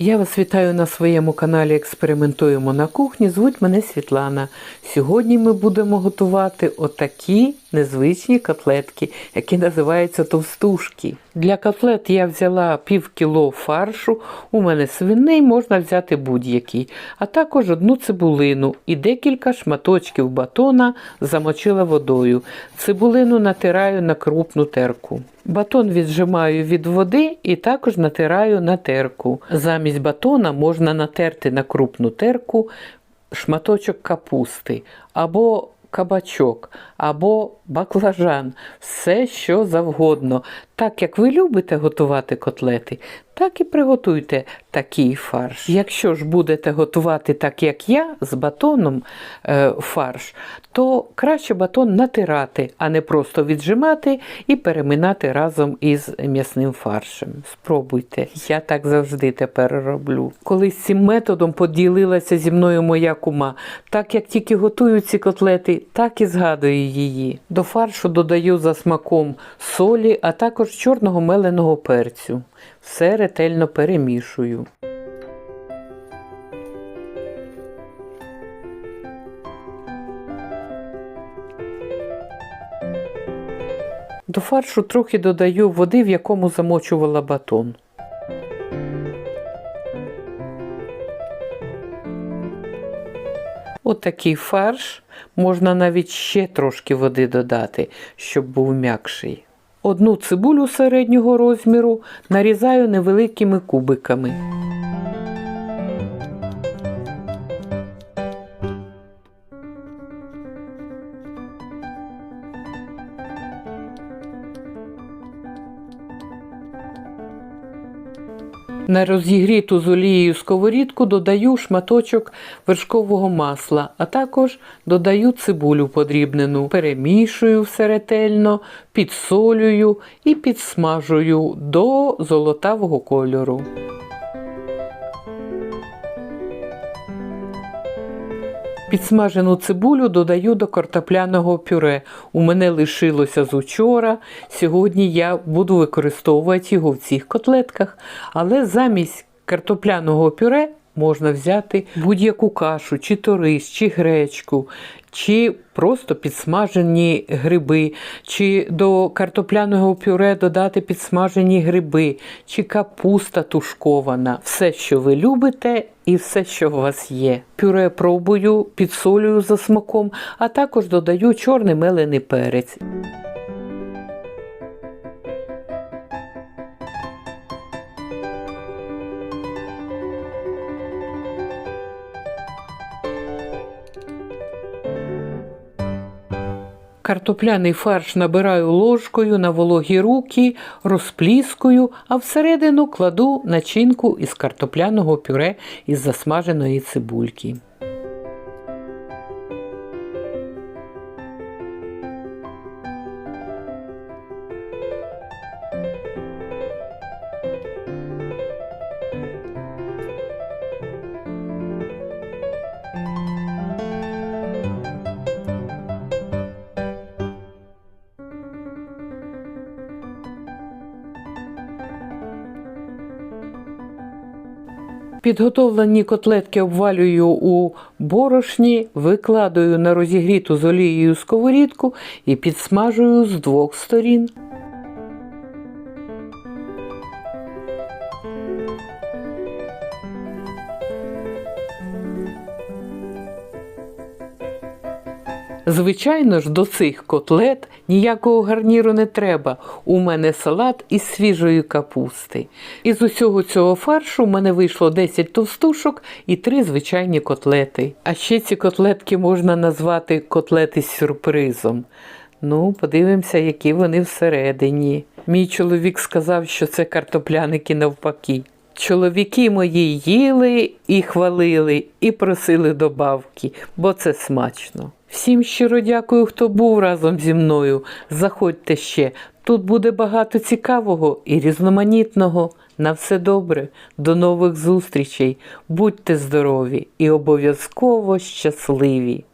Я вас вітаю на своєму каналі Експериментуємо на кухні. Звуть мене Світлана. Сьогодні ми будемо готувати отакі незвичні котлетки, які називаються товстушки. Для котлет я взяла пів кіло фаршу, у мене свиний, можна взяти будь-який, а також одну цибулину і декілька шматочків батона замочила водою. Цибулину натираю на крупну терку. Батон віджимаю від води і також натираю на терку. Замість батона можна натерти на крупну терку шматочок капусти або кабачок, або баклажан, все що завгодно. Так як ви любите готувати котлети, так і приготуйте такий фарш. Якщо ж будете готувати так, як я, з батоном е, фарш, то краще батон натирати, а не просто віджимати і переминати разом із м'ясним фаршем. Спробуйте, я так завжди тепер роблю. Колись цим методом поділилася зі мною моя кума. Так як тільки готую ці котлети, так і згадую її. До фаршу додаю за смаком солі, а також чорного меленого перцю. Все ретельно перемішую. До фаршу трохи додаю води, в якому замочувала батон. Отакий фарш можна навіть ще трошки води додати, щоб був м'якший. Одну цибулю середнього розміру нарізаю невеликими кубиками. На розігріту з олією сковорідку додаю шматочок вершкового масла, а також додаю цибулю подрібнену. Перемішую все ретельно, підсолюю і підсмажую до золотавого кольору. Підсмажену цибулю додаю до картопляного пюре. У мене лишилося з учора. Сьогодні я буду використовувати його в цих котлетках, але замість картопляного пюре можна взяти будь-яку кашу, чи то рис, чи гречку, чи просто підсмажені гриби, чи до картопляного пюре додати підсмажені гриби, чи капуста тушкована. Все, що ви любите, і все, що у вас є. Пюре пробую, підсолюю за смаком, а також додаю чорний мелений перець. Картопляний фарш набираю ложкою на вологі руки, розпліскую, а всередину кладу начинку із картопляного пюре із засмаженої цибульки. Підготовлені котлетки обвалюю у борошні, викладаю на розігріту з олією сковорідку і підсмажую з двох сторін. Звичайно ж, до цих котлет ніякого гарніру не треба. У мене салат із свіжої капусти. Із усього цього фаршу в мене вийшло 10 товстушок і 3 звичайні котлети. А ще ці котлетки можна назвати котлети з сюрпризом. Ну, подивимося, які вони всередині. Мій чоловік сказав, що це картопляники навпаки. Чоловіки мої їли і хвалили, і просили добавки, бо це смачно. Всім щиро дякую, хто був разом зі мною. Заходьте ще. Тут буде багато цікавого і різноманітного. На все добре, до нових зустрічей. Будьте здорові і обов'язково щасливі!